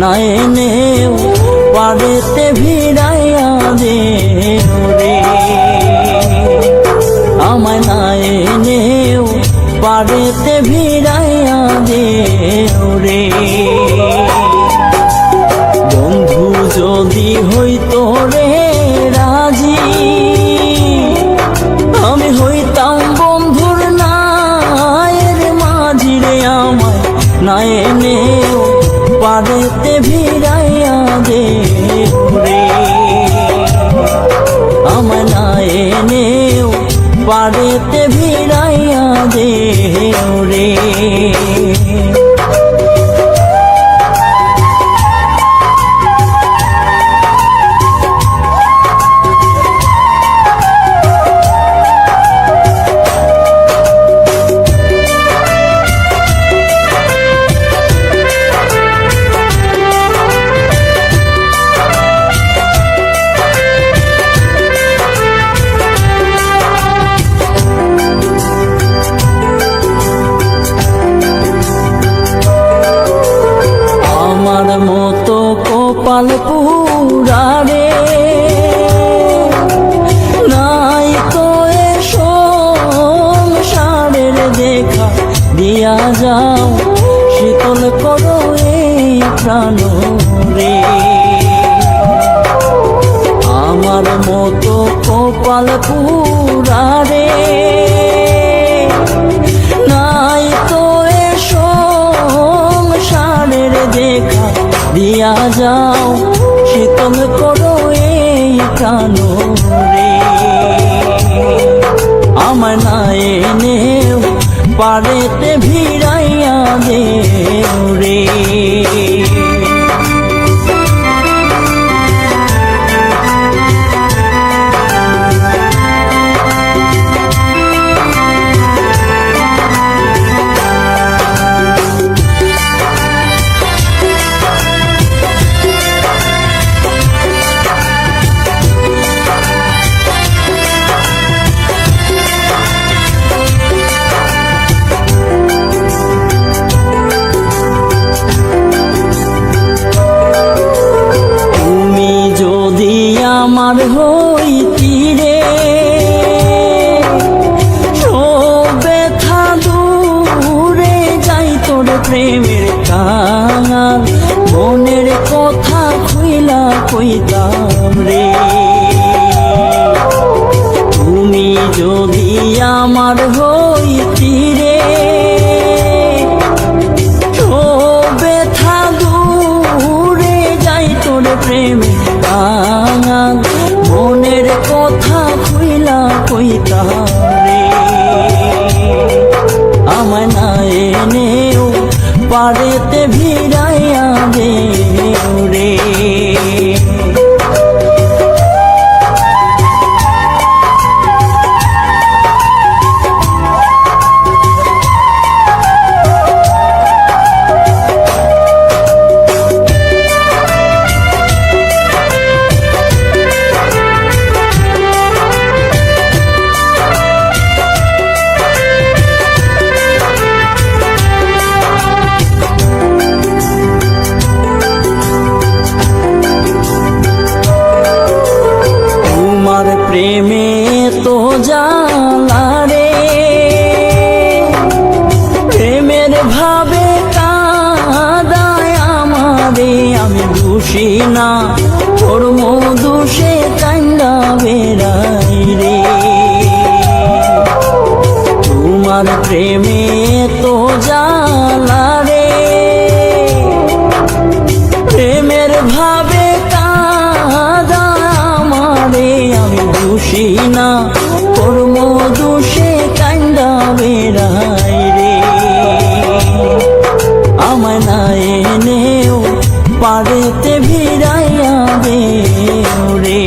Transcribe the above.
নয়নেও পাড়েতে ভিড়াইয়া দে রে। আমায় নয়নেও পারেতে ভিড়াইয়া দে রে। বন্ধু যদি হইতো রে রাজি, আমি হইতাম বন্ধুর নায়ের মাঝিরে। আমায় নয়নেও পারেতে ভিড়াইয়া দে রে আমায় নায়ে নেও পারেতে ভিড়াইয়া দে রে কপাল পুরারে নাই তো এ সংসারের দেখা দিয়া যাও, শীতল করো এই প্রাণ রে। আমার মতো কপাল পুরারে দিয়া যাও শীতল করো এই প্রাণ। কইতাম রে। তুমি যদি আমার হইতিরে তোমার প্রেমে তো জানা রে। প্রেমের ভাবে কাদামারে আমি খুশি না কর্ম দোষে কান্দা বেড়াই রে। আমার না এনেও পারেতে ভিড়াইয়া রে।